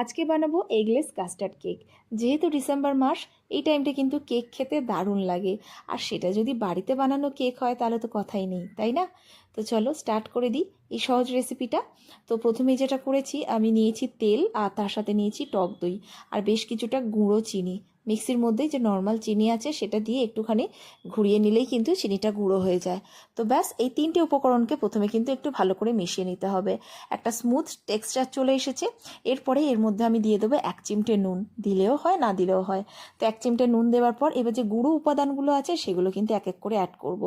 আজকে বানাবো eggless custard cake যেহেতু ডিসেম্বর মাস, এই টাইমটা কিন্তু কেক খেতে দারুণ লাগে। আর সেটা যদি বাড়িতে বানানো কেক হয়, তাহলে তো কথাই নেই, তাই না? তো চলো স্টার্ট করে দিই এই সহজ রেসিপিটা তো প্রথমে যেটা করেছি, আমি নিয়েছি তেল আর তার সাথে নিয়েছি টক দই। আর বেশ কিছুটা গুঁড়ো চিনি। মিক্সির মধ্যে যে নর্মাল চিনি আছে সেটা দিয়ে একটুখানি ঘুরিয়ে নিলেই কিন্তু চিনিটা গুঁড়ো হয়ে যায়। তো ব্যাস, এই তিনটে উপকরণকে প্রথমে কিন্তু একটু ভালো করে মিশিয়ে নিতে হবে। একটা স্মুথ টেক্সচার চলে এসেছে। এরপরে এর মধ্যে আমি দিয়ে দেবো এক চিমটে নুন। দিলেও হয়, না দিলেও হয়। তো এক চিমটে নুন দেওয়ার পর এবার যে গুঁড়ো উপাদানগুলো আছে সেগুলো কিন্তু এক এক করে অ্যাড করব।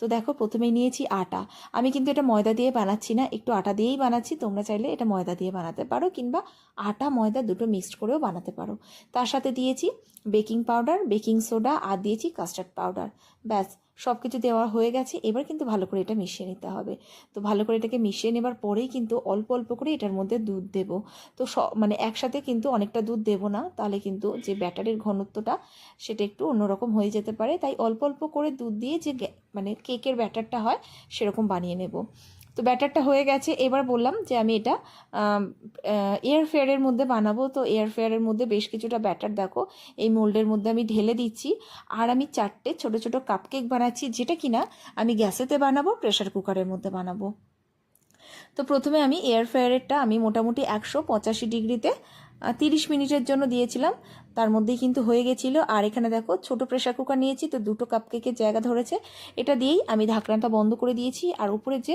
তো দেখো, প্রথমেই নিয়েছি আটা। আমি কিন্তু এটা ময়দা দিয়ে বানাচ্ছি না, একটু আটা দিয়েই বানাচ্ছি। তোমরা চাইলে এটা ময়দা দিয়ে বানাতে পারো কিংবা আটা ময়দা দুটো মিক্সড করেও বানাতে পারো। তার সাথে দিয়েছি বেকিং পাউডার, বেকিং সোডা, আর দিয়েছি কাস্টার্ড পাউডার। ব্যাস সব কিছু দেওয়া হয়ে গেছে। এবার কিন্তু ভালো করে এটা মিশিয়ে নিতে হবে। তো ভালো করে এটাকে মিশিয়ে নেবার পরেই কিন্তু অল্প অল্প করে এটার মধ্যে দুধ দেব। তো সব মানে একসাথে কিন্তু অনেকটা দুধ দেব না, তাহলে কিন্তু যে ব্যাটারের ঘনত্বটা সেটা একটু অন্যরকম হয়ে যেতে পারে। তাই অল্প অল্প করে দুধ দিয়ে যে মানে কেকের ব্যাটারটা হয়, সেরকম বানিয়ে নেব। তো ব্যাটারটা হয়ে গেছে। এবার বললাম যে আমি এটা এয়ার ফেয়ারের মধ্যে বানাবো। তো এয়ার ফেয়ারের মধ্যে বেশ কিছুটা ব্যাটার দেখো, এই মোল্ডের মধ্যে আমি ঢেলে দিচ্ছি। আর আমি চারটে ছোট ছোট কাপকেক বানাচ্ছি, যেটা কিনা আমি গ্যাসেতে বানাবো প্রেশার কুকারের মধ্যে বানাবো। তো প্রথমে আমি এয়ার ফ্রায়ারেরটা আমি মোটামুটি একশো পঁচাশি ডিগ্রিতে তিরিশ মিনিটের জন্য দিয়েছিলাম। তার মধ্যেই কিন্তু হয়ে গেছিল। আর এখানে দেখো, ছোট প্রেশার কুকার নিয়েছি, তো দুটো কাপকেকের জায়গা ধরেছে। এটা দিয়েই আমি ঢাকনাটা বন্ধ করে দিয়েছি, আর উপরে যে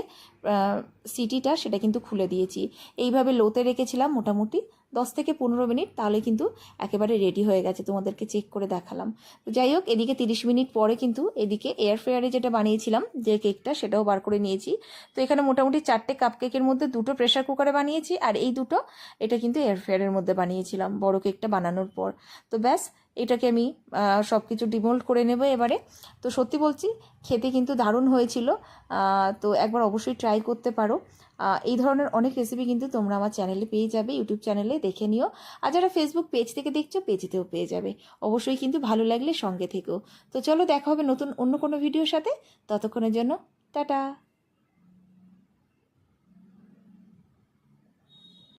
সিটিটা, সেটা কিন্তু খুলে দিয়েছি। এইভাবে লোতে রেখেছিলাম মোটামুটি দশ থেকে পনেরো মিনিট, তাহলে কিন্তু একেবারে রেডি হয়ে গেছে, তোমাদেরকে চেক করে দেখালাম। তো যাই হোক, এদিকে তিরিশ মিনিট পরে কিন্তু এদিকে এয়ার ফ্রায়ারে যেটা বানিয়েছিলাম, যে কেকটা সেটাও বার করে নিয়েছি। তো এখানে মোটামুটি চারটে কাপ কেকের মধ্যে দুটো প্রেশার কুকারে বানিয়েছি, আর এই দুটো, এটা কিন্তু এয়ার ফ্রায়ারের মধ্যে বানিয়েছিলাম, বড় কেকটা বানানোর পর। তো ব্যাস, এটাকে আমি সব কিছু ডিমোল্ড করে নেব এবারে। তো সত্যি বলছি, খেতে কিন্তু দারুণ হয়েছিল। তো একবার অবশ্যই ট্রাই করতে পারো। এই ধরনের অনেক রেসিপি কিন্তু তোমরা আমার চ্যানেলে পেয়ে যাবে ইউটিউব চ্যানেলে দেখে নিও। আর যারা ফেসবুক পেজ থেকে দেখছ পেজেতেও পেয়ে যাবে। অবশ্যই কিন্তু ভালো লাগলে সঙ্গে থেকেও তো চলো, দেখা হবে নতুন অন্য কোনো ভিডিওর সাথে। ততক্ষণের জন্য, টাটা!